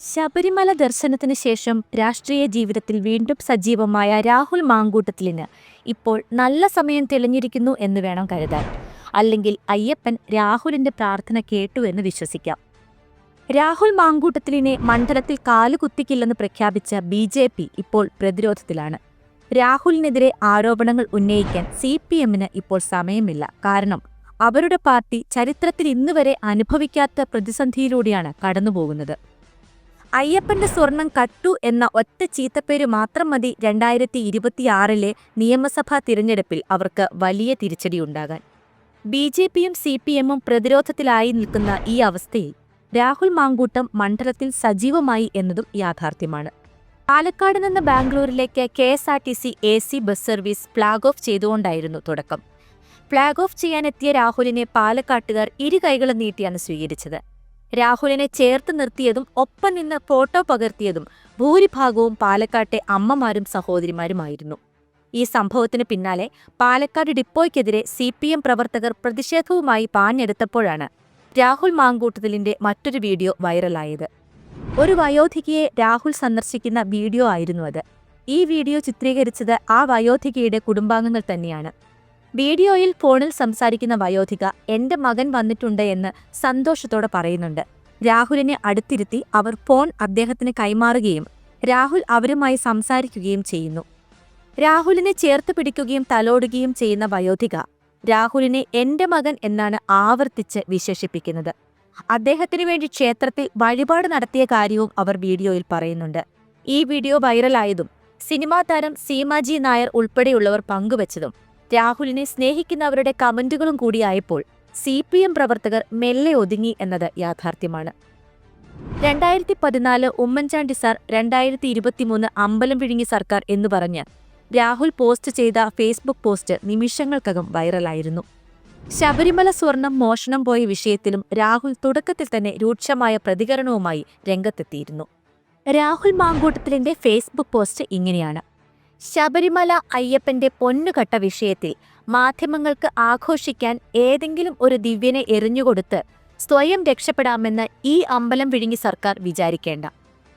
ശബരിമല ദർശനത്തിന് ശേഷം രാഷ്ട്രീയ ജീവിതത്തിൽ വീണ്ടും സജീവമായ രാഹുൽ മാങ്കൂട്ടത്തിലിന് ഇപ്പോൾ നല്ല സമയം തെളിഞ്ഞിരിക്കുന്നു എന്ന് വേണം കരുതാൻ. അല്ലെങ്കിൽ അയ്യപ്പൻ രാഹുലിന്റെ പ്രാർത്ഥന കേട്ടു എന്ന് വിശ്വസിക്കാം. രാഹുൽ മാങ്കൂട്ടത്തിലിനെ മണ്ഡലത്തിൽ കാലുകുത്തിക്കില്ലെന്ന് പ്രഖ്യാപിച്ച ബി ജെ പി ഇപ്പോൾ പ്രതിരോധത്തിലാണ്. രാഹുലിനെതിരെ ആരോപണങ്ങൾ ഉന്നയിക്കാൻ സി പി എമ്മിന് ഇപ്പോൾ സമയമില്ല. കാരണം അവരുടെ പാർട്ടി ചരിത്രത്തിൽ ഇന്നുവരെ അനുഭവിക്കാത്ത പ്രതിസന്ധിയിലൂടെയാണ് കടന്നുപോകുന്നത്. അയ്യപ്പന്റെ സ്വർണം കട്ടു എന്ന ഒറ്റ ചീത്തപ്പേര് മാത്രം മതി രണ്ടായിരത്തി ഇരുപത്തിയാറിലെ നിയമസഭാ തിരഞ്ഞെടുപ്പിൽ അവർക്ക് വലിയ തിരിച്ചടിയുണ്ടാകാൻ. ബി ജെ പിയും സി പി എമ്മും പ്രതിരോധത്തിലായി നിൽക്കുന്ന ഈ അവസ്ഥയിൽ രാഹുൽ മാങ്കൂട്ടം മണ്ഡലത്തിൽ സജീവമായി എന്നതും യാഥാർത്ഥ്യമാണ്. പാലക്കാട് നിന്ന് ബാംഗ്ലൂരിലേക്ക് K S R T C A C bus service flag off ചെയ്തുകൊണ്ടായിരുന്നു തുടക്കം. ഫ്ളാഗ് ഓഫ് ചെയ്യാനെത്തിയ രാഹുലിനെ പാലക്കാട്ടുകാർ ഇരു കൈകളും നീട്ടിയാണ് സ്വീകരിച്ചത്. രാഹുലിനെ ചേർത്ത് നിർത്തിയതും ഒപ്പം നിന്ന് ഫോട്ടോ പകർത്തിയതും ഭൂരിഭാഗവും പാലക്കാട്ടെ അമ്മമാരും സഹോദരിമാരുമായിരുന്നു. ഈ സംഭവത്തിന് പിന്നാലെ പാലക്കാട് ഡിപ്പോയ്ക്കെതിരെ സി പി എം പ്രവർത്തകർ പ്രതിഷേധവുമായി പാഞ്ഞെടുത്തപ്പോഴാണ് രാഹുൽ മാങ്കൂട്ടത്തിലിന്റെ മറ്റൊരു വീഡിയോ വൈറലായത്. ഒരു വയോധികയെ രാഹുൽ സന്ദർശിക്കുന്ന വീഡിയോ ആയിരുന്നു അത്. ഈ വീഡിയോ ചിത്രീകരിച്ചത് ആ വയോധികയുടെ കുടുംബാംഗങ്ങൾ തന്നെയാണ്. വീഡിയോയിൽ ഫോണിൽ സംസാരിക്കുന്ന വയോധിക എന്റെ മകൻ വന്നിട്ടുണ്ട് എന്ന് സന്തോഷത്തോടെ പറയുന്നുണ്ട്. രാഹുലിനെ അടുത്തിരുത്തി അവർ ഫോൺ അദ്ദേഹത്തിന് കൈമാറുകയും രാഹുൽ അവരുമായി സംസാരിക്കുകയും ചെയ്യുന്നു. രാഹുലിനെ ചേർത്ത് പിടിക്കുകയും തലോടുകയും ചെയ്യുന്ന വയോധിക രാഹുലിനെ എന്റെ മകൻ എന്നാണ് ആവർത്തിച്ച് വിശേഷിപ്പിക്കുന്നത്. അദ്ദേഹത്തിനു വേണ്ടി ക്ഷേത്രത്തിൽ വഴിപാട് നടത്തിയ കാര്യവും അവർ വീഡിയോയിൽ പറയുന്നുണ്ട്. ഈ വീഡിയോ വൈറലായതും സിനിമാ താരം സീമാജി നായർ ഉൾപ്പെടെയുള്ളവർ പങ്കുവച്ചതും രാഹുലിനെ സ്നേഹിക്കുന്നവരുടെ കമന്റുകളും കൂടിയായപ്പോൾ സി പി എം പ്രവർത്തകർ മെല്ലെ ഒതുങ്ങി എന്നത് യാഥാർത്ഥ്യമാണ്. രണ്ടായിരത്തി പതിനാല് ഉമ്മൻചാണ്ടി സാർ രണ്ടായിരത്തി ഇരുപത്തിമൂന്ന് അമ്പലം വിഴുങ്ങി സർക്കാർ എന്ന് പറഞ്ഞ് രാഹുൽ പോസ്റ്റ് ചെയ്ത ഫേസ്ബുക്ക് പോസ്റ്റ് നിമിഷങ്ങൾക്കകം വൈറലായിരുന്നു. ശബരിമല സ്വർണം മോഷണം പോയ വിഷയത്തിലും രാഹുൽ തുടക്കത്തിൽ തന്നെ രൂക്ഷമായ പ്രതികരണവുമായി രംഗത്തെത്തിയിരുന്നു. രാഹുൽ മാങ്കൂട്ടത്തിലിന്റെ ഫേസ്ബുക്ക് പോസ്റ്റ് ഇങ്ങനെയാണ്. ശബരിമല അയ്യപ്പന്റെ പൊന്നുകട്ട വിഷയത്തിൽ മാധ്യമങ്ങൾക്ക് ആഘോഷിക്കാൻ ഏതെങ്കിലും ഒരു ദിവ്യനെ എറിഞ്ഞുകൊടുത്ത് സ്വയം രക്ഷപ്പെടാമെന്ന് ഈ അമ്പലം വിഴുങ്ങി സർക്കാർ വിചാരിക്കേണ്ട.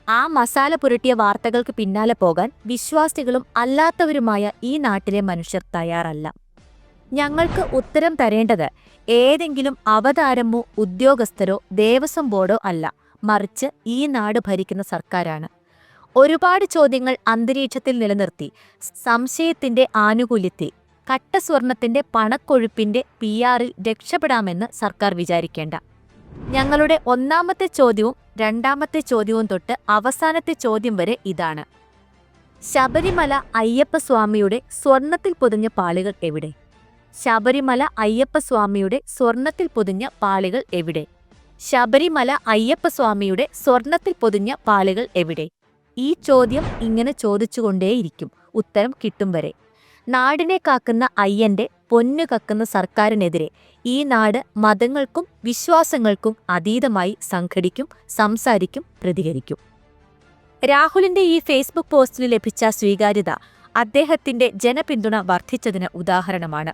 ആ മസാല പുരട്ടിയ വാർത്തകൾക്ക് പിന്നാലെ പോകാൻ വിശ്വാസികളും അല്ലാത്തവരുമായ ഈ നാട്ടിലെ മനുഷ്യർ തയ്യാറല്ല. ഞങ്ങൾക്ക് ഉത്തരം തരേണ്ടത് ഏതെങ്കിലും അവതാരമോ ഉദ്യോഗസ്ഥരോ ദേവസ്വം ബോർഡോ അല്ല. മറിച്ച് ഈ നാട് ഭരിക്കുന്ന സർക്കാരാണ്. ഒരുപാട് ചോദ്യങ്ങൾ അന്തരീക്ഷത്തിൽ നിലനിർത്തി. സംശയത്തിന്റെ ആനുകൂല്യത്തിൽ കട്ടസ്വർണത്തിന്റെ പണക്കൊഴുപ്പിന്റെ പി ആറിൽ രക്ഷപ്പെടാമെന്ന് സർക്കാർ വിചാരിക്കേണ്ട. ഞങ്ങളുടെ ഒന്നാമത്തെ ചോദ്യവും രണ്ടാമത്തെ ചോദ്യവും തൊട്ട് അവസാനത്തെ ചോദ്യം വരെ ഇതാണ്. ശബരിമല അയ്യപ്പസ്വാമിയുടെ സ്വർണത്തിൽ പൊതിഞ്ഞ പാളികൾ എവിടെ? ശബരിമല അയ്യപ്പസ്വാമിയുടെ സ്വർണത്തിൽ പൊതിഞ്ഞ പാളികൾ എവിടെ? ശബരിമല അയ്യപ്പസ്വാമിയുടെ സ്വർണത്തിൽ പൊതിഞ്ഞ പാളികൾ എവിടെ? ഈ ചോദ്യം ഇങ്ങനെ ചോദിച്ചുകൊണ്ടേയിരിക്കും. ഉത്തരം കിട്ടും വരെ. നാടിനെ കാക്കുന്ന അയ്യന്റെ പൊന്നു കക്കുന്ന സർക്കാരിനെതിരെ ഈ നാട് മതങ്ങൾക്കും വിശ്വാസങ്ങൾക്കും അതീതമായി സംഘടിക്കും സംസാരിക്കും പ്രതികരിക്കും. രാഹുലിന്റെ ഈ ഫേസ്ബുക്ക് പോസ്റ്റിന് ലഭിച്ച സ്വീകാര്യത അദ്ദേഹത്തിന്റെ ജനപിന്തുണ വർദ്ധിച്ചതിന് ഉദാഹരണമാണ്.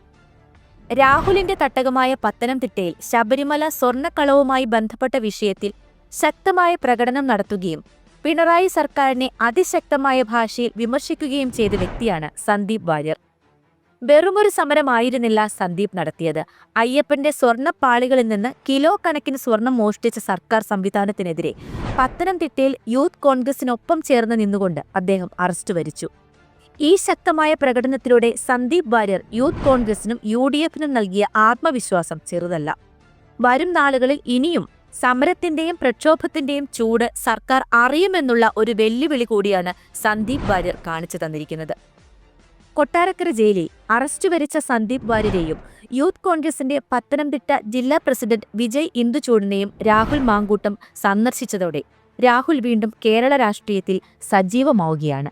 രാഹുലിന്റെ തട്ടകമായ പത്തനംതിട്ടയിൽ ശബരിമല സ്വർണക്കളവുമായി ബന്ധപ്പെട്ട വിഷയത്തിൽ ശക്തമായ പ്രകടനം നടത്തുകയും പിണറായി സർക്കാരിനെ അതിശക്തമായ ഭാഷയിൽ വിമർശിക്കുകയും ചെയ്ത വ്യക്തിയാണ് സന്ദീപ് വാര്യർ. വെറുമൊരു സമരമായിരുന്നില്ല സന്ദീപ് നടത്തിയത്. അയ്യപ്പന്റെ സ്വർണപ്പാളികളിൽ നിന്ന് കിലോ കണക്കിന് സ്വർണം മോഷ്ടിച്ച സർക്കാർ സംവിധാനത്തിനെതിരെ പത്തനംതിട്ടയിൽ യൂത്ത് കോൺഗ്രസിനൊപ്പം ചേർന്ന് നിന്നുകൊണ്ട് അദ്ദേഹം അറസ്റ്റ് വരിച്ചു. ഈ ശക്തമായ പ്രകടനത്തിലൂടെ സന്ദീപ് വാര്യർ യൂത്ത് കോൺഗ്രസിനും യു ഡി എഫിനും നൽകിയ ആത്മവിശ്വാസം ചെറുതല്ല. വരും നാളുകളിൽ ഇനിയും സമരത്തിന്റെയും പ്രക്ഷോഭത്തിന്റെയും ചൂട് സർക്കാർ അറിയുമെന്നുള്ള ഒരു വെല്ലുവിളി കൂടിയാണ് സന്ദീപ് വാര്യർ കാണിച്ചു തന്നിരിക്കുന്നത്. കൊട്ടാരക്കര ജയിലിൽ അറസ്റ്റ് വരിച്ച സന്ദീപ് വാര്യരെയും യൂത്ത് കോൺഗ്രസിന്റെ പത്തനംതിട്ട ജില്ലാ പ്രസിഡന്റ് വിജയ് ഇന്ദുചൂടിനെയും രാഹുൽ മാങ്കൂട്ടം സന്ദർശിച്ചതോടെ രാഹുൽ വീണ്ടും കേരള രാഷ്ട്രീയത്തിൽ സജീവമാവുകയാണ്.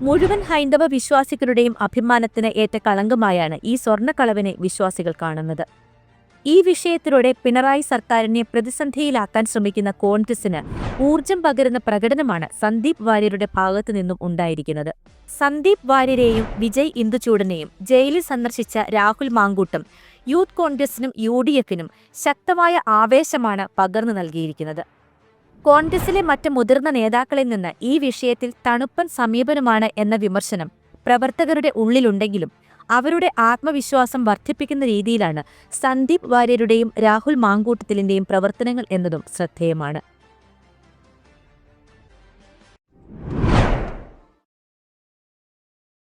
മുഴുവൻ ഹൈന്ദവ വിശ്വാസികളുടെയും അഭിമാനത്തിന് ഏറ്റ കളങ്കമായാണ് ഈ സ്വർണക്കളവിനെ വിശ്വാസികൾ കാണുന്നത്. ഈ വിഷയത്തിലൂടെ പിണറായി സർക്കാരിനെ പ്രതിസന്ധിയിലാക്കാൻ ശ്രമിക്കുന്ന കോൺഗ്രസിന് ഊർജം പകരുന്ന പ്രകടനമാണ് സന്ദീപ് വാര്യരുടെ ഭാഗത്തു നിന്നും ഉണ്ടായിരിക്കുന്നത്. സന്ദീപ് വാര്യരെയും വിജയ് ഇന്ദുചൂടനെയും ജയിലിൽ സന്ദർശിച്ച രാഹുൽ മാങ്കൂട്ടം യൂത്ത് കോൺഗ്രസിനും യു ഡി എഫിനും ശക്തമായ ആവേശമാണ് പകർന്നു നൽകിയിരിക്കുന്നത്. കോൺഗ്രസിലെ മറ്റ് മുതിർന്ന നേതാക്കളിൽ നിന്ന് ഈ വിഷയത്തിൽ തണുപ്പൻ സമീപനമാണ് എന്ന വിമർശനം പ്രവർത്തകരുടെ ഉള്ളിലുണ്ടെങ്കിലും അവരുടെ ആത്മവിശ്വാസം വർദ്ധിപ്പിക്കുന്ന രീതിയിലാണ് സന്ദീപ് വാര്യരുടെയും രാഹുൽ മാങ്കൂട്ടത്തിലിന്റെയും പ്രവർത്തനങ്ങൾ എന്നതും ശ്രദ്ധേയമാണ്.